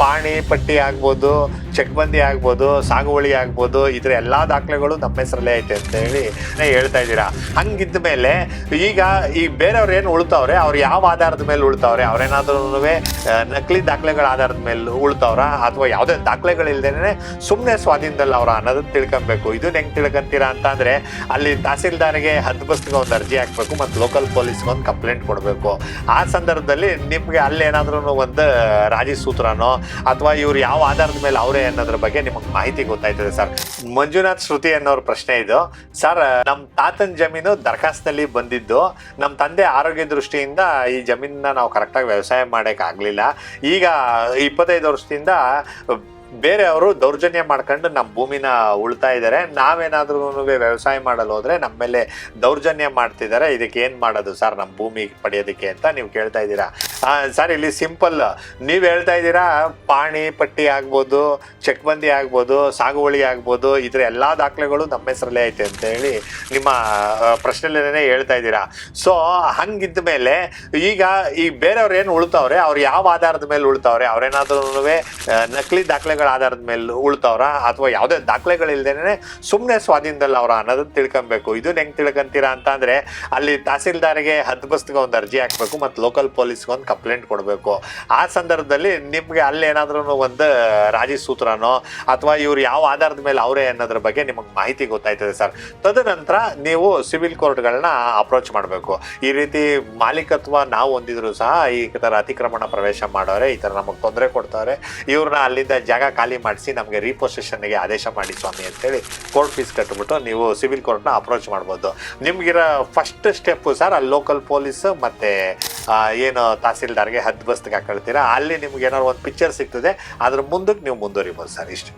ಪಾಣಿ ಪಟ್ಟಿ ಆಗ್ಬೋದು. ಚೆಕ್ಬಂದಿ ಆಗ್ಬೋದು, ಸಾಗುವಳಿ ಆಗ್ಬೋದು ಇದ್ರ ಎಲ್ಲಾ ದಾಖಲೆಗಳು ನಮ್ಮ ಹೆಸರಲ್ಲೇ ಐತೆ ಅಂತ ಹೇಳಿ ಹೇಳ್ತಾ ಇದ್ದೀರಾ? ಹಂಗಿದ್ದ ಮೇಲೆ ಈಗ ಈ ಬೇರೆಯವ್ರು ಏನು ಉಳ್ತಾವ್ರೆ, ಅವ್ರು ಯಾವ ಆಧಾರದ ಮೇಲೆ ಉಳ್ತಾವ್ರೆ ಅವ್ರೇನಾದ್ರೂ ನಕಲಿ ದಾಖಲೆಗಳ ಆಧಾರದ ಮೇಲೆ ಉಳ್ತಾವ್ರ, ಅಥವಾ ಯಾವುದೇ ದಾಖಲೆಗಳಿಲ್ದೇನೆ ಸುಮ್ಮನೆ ಸ್ವಾಧೀನದಲ್ಲಿ ಅವ್ರ ಅನ್ನೋದನ್ನ ತಿಳ್ಕೊಬೇಕು. ಇದನ್ನ ಹೆಂಗೆ ತಿಳ್ಕೊಂತೀರಾ ಅಂತ ಅಲ್ಲಿ ತಹಸೀಲ್ದಾರ್ಗೆ ಬಸ್ಗೆ ಒಂದು ಅರ್ಜಿ ಹಾಕಬೇಕು ಮತ್ತು ಲೋಕಲ್ ಪೊಲೀಸ್ಗೆ ಒಂದು ಕಂಪ್ಲೇಂಟ್ ಕೊಡಬೇಕು. ಆ ಸಂದರ್ಭದಲ್ಲಿ ನಿಮಗೆ ಅಲ್ಲಿ ಏನಾದ್ರೂ ಒಂದು ರಾಜಿ ಸೂತ್ರನೋ, ಅಥವಾ ಇವ್ರು ಯಾವ ಆಧಾರದ ಮೇಲೆ ಅವರೇ ಅನ್ನೋದ್ರ ಬಗ್ಗೆ ನಿಮಗೆ ಮಾಹಿತಿ ಗೊತ್ತಾಯ್ತದೆ ಸರ್. ಮಂಜುನಾಥ್ ಶ್ರುತಿ ಅನ್ನೋರ ಪ್ರಶ್ನೆ ಇದು. ಸರ್ ನಮ್ಮ ತಾತನ ಜಮೀನು ದರಖಾಸ್ತಿನಲ್ಲಿ ಬಂದಿದ್ದು ನಮ್ಮ ತಂದೆ ಆರೋಗ್ಯ ದೃಷ್ಟಿಯಿಂದ ಈ ಜಮೀನನ್ನ ನಾವು ಕರೆಕ್ಟಾಗಿ ವ್ಯವಸಾಯ ಮಾಡೋಕ್ಕಾಗಲಿಲ್ಲ ಈಗ ಇಪ್ಪತ್ತೈದು ವರ್ಷದಿಂದ ಬೇರೆಯವರು ದೌರ್ಜನ್ಯ ಮಾಡ್ಕೊಂಡು ನಮ್ಮ ಭೂಮಿನ ಉಳ್ತಾ ಇದ್ದಾರೆ. ನಾವೇನಾದ್ರೂ ವ್ಯವಸಾಯ ಮಾಡಲು ಹೋದ್ರೆ ನಮ್ಮ ಮೇಲೆ ದೌರ್ಜನ್ಯ ಮಾಡ್ತಿದ್ದಾರೆ. ಇದಕ್ಕೆ ಏನು ಮಾಡೋದು ಸರ್ ನಮ್ಮ ಭೂಮಿ ಪಡೆಯೋದಕ್ಕೆ ಅಂತ ನೀವು ಕೇಳ್ತಾ ಇದ್ದೀರಾ? ಸರ್, ಇಲ್ಲಿ ಸಿಂಪಲ್ ನೀವು ಹೇಳ್ತಾ ಇದ್ದೀರಾ, ಪಾಣಿ ಪಟ್ಟಿ ಆಗ್ಬೋದು, ಚಕ್ಬಂದಿ ಆಗ್ಬೋದು, ಸಾಗುವಳಿ ಆಗ್ಬೋದು ಇದ್ರ ಎಲ್ಲ ದಾಖಲೆಗಳು ನಮ್ಮ ಹೆಸರಲ್ಲೇ ಐತೆ ಅಂತ ಹೇಳಿ ನಿಮ್ಮ ಪ್ರಶ್ನೆಲೇನೆ ಹೇಳ್ತಾ ಇದ್ದೀರಾ. ಸೊ ಹಂಗಿದ್ದ ಮೇಲೆ ಈಗ ಈ ಬೇರೆಯವ್ರು ಏನು ಉಳ್ತಾವ್ರೆ, ಅವ್ರು ಯಾವ ಆಧಾರದ ಮೇಲೆ ಉಳ್ತಾವ್ರೆ ಅವ್ರೇನಾದ್ರೂ ನಕಲಿ ದಾಖಲೆಗಳ ಆಧಾರದ ಮೇಲೆ ಉಳ್ತಾವ್ರ, ಅಥವಾ ಯಾವುದೇ ದಾಖಲೆಗಳಿಲ್ದೇನೆ ಸುಮ್ಮನೆ ಸ್ವಾಧೀನದಲ್ಲಿ ಅವ್ರ ಅನ್ನೋದನ್ನ ತಿಳ್ಕೊಬೇಕು. ಇದನ್ನ ಹೆಂಗೆ ತಿಳ್ಕೊಂತೀರಾ ಅಂತ ಅಲ್ಲಿ ತಹಸೀಲ್ದಾರ್ಗೆ ಹದ್ಬಸ್ತಿಗೆ ಒಂದು ಅರ್ಜಿ ಹಾಕಬೇಕು, ಮತ್ತು ಲೋಕಲ್ ಪೊಲೀಸ್ಗೆ ಒಂದು ಕಂಪ್ಲೇಂಟ್ ಕೊಡಬೇಕು. ಆ ಸಂದರ್ಭದಲ್ಲಿ ನಿಮಗೆ ಅಲ್ಲಿ ಏನಾದ್ರೂ ಒಂದು ರಾಜಿ ಸೂತ್ರನೋ ಅಥವಾ ಇವ್ರು ಯಾವ ಆಧಾರದ ಮೇಲೆ ಅವರೇ ಅನ್ನೋದ್ರ ಬಗ್ಗೆ ನಿಮಗೆ ಮಾಹಿತಿ ಗೊತ್ತಾಯ್ತದೆ ಸರ್. ತದನಂತರ ನೀವು ಸಿವಿಲ್ ಕೋರ್ಟ್ಗಳನ್ನ ಅಪ್ರೋಚ್ ಮಾಡಬೇಕು. ಈ ರೀತಿ ಮಾಲೀಕತ್ವ ನಾವು ಹೊಂದಿದ್ರು ಸಹ ಈ ಥರ ಅತಿಕ್ರಮಣ ಪ್ರವೇಶ ಮಾಡೋರೆ, ಈ ಥರ ನಮಗೆ ತೊಂದರೆ ಕೊಡ್ತಾರೆ. ಇವ್ರನ್ನ ಅಲ್ಲಿಂದ ಜಾಗ ಖಾಲಿ ಮಾಡಿಸಿ ನಮಗೆ ರೀಪೊಸಿಷನ್ಗೆ ಆದೇಶ ಮಾಡಿ ಸ್ವಾಮಿ ಅಂತೇಳಿ ಕೋರ್ಟ್ ಫೀಸ್ ಕಟ್ಟಿಬಿಟ್ಟು ನೀವು ಸಿವಿಲ್ ಕೋರ್ಟ್ನ ಅಪ್ರೋಚ್ ಮಾಡ್ಬೋದು. ನಿಮ್ಗಿರೋ ಫಸ್ಟ್ ಸ್ಟೆಪ್ಪು ಸರ್ ಅಲ್ಲಿ ಲೋಕಲ್ ಪೊಲೀಸ್ ಮತ್ತು ಏನು ತಹಸೀಲ್ದಾರ್ಗೆ ಹದ್ದು ಬಸ್ತಿಗೆ ಹಾಕೊಳ್ತೀರಾ? ಅಲ್ಲಿ ನಿಮ್ಗೆ ಏನಾದ್ರು ಒಂದು ಪಿಕ್ಚರ್ ಸಿಗ್ತದೆ. ಅದ್ರ ಮುಂದಕ್ಕೆ ನೀವು ಮುಂದುವರಿಬೋದು ಸರ್, ಇಷ್ಟು.